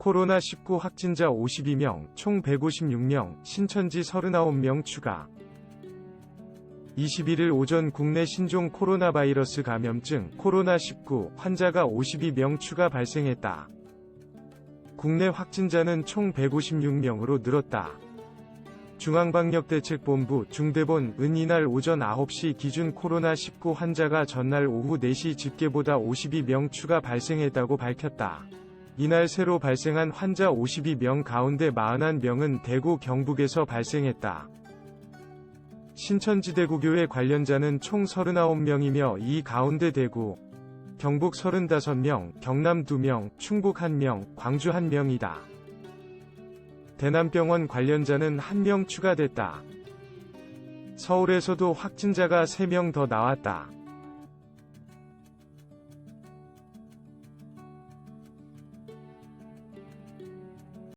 코로나19 확진자 52명, 총 156명, 신천지 39명 추가. 21일 오전 국내 신종 코로나 바이러스 감염증 코로나19 환자가 52명 추가 발생했다. 국내 확진자는 총 156명으로 늘었다. 중앙방역대책본부 중대본 은 이날 오전 9시 기준 코로나19 환자가 전날 오후 4시 집계보다 52명 추가 발생했다고 밝혔다. 이날 새로 발생한 환자 52명 가운데 41명은 대구 경북에서 발생했다. 신천지대구교회 관련자는 총 39명이며 이 가운데 대구, 경북 35명, 경남 2명, 충북 1명, 광주 1명이다. 대남병원 관련자는 1명 추가됐다. 서울에서도 확진자가 3명 더 나왔다.